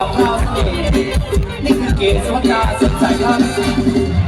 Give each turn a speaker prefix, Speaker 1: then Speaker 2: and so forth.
Speaker 1: เราเนี่คือเกศวัฒนาส
Speaker 2: นใจครับ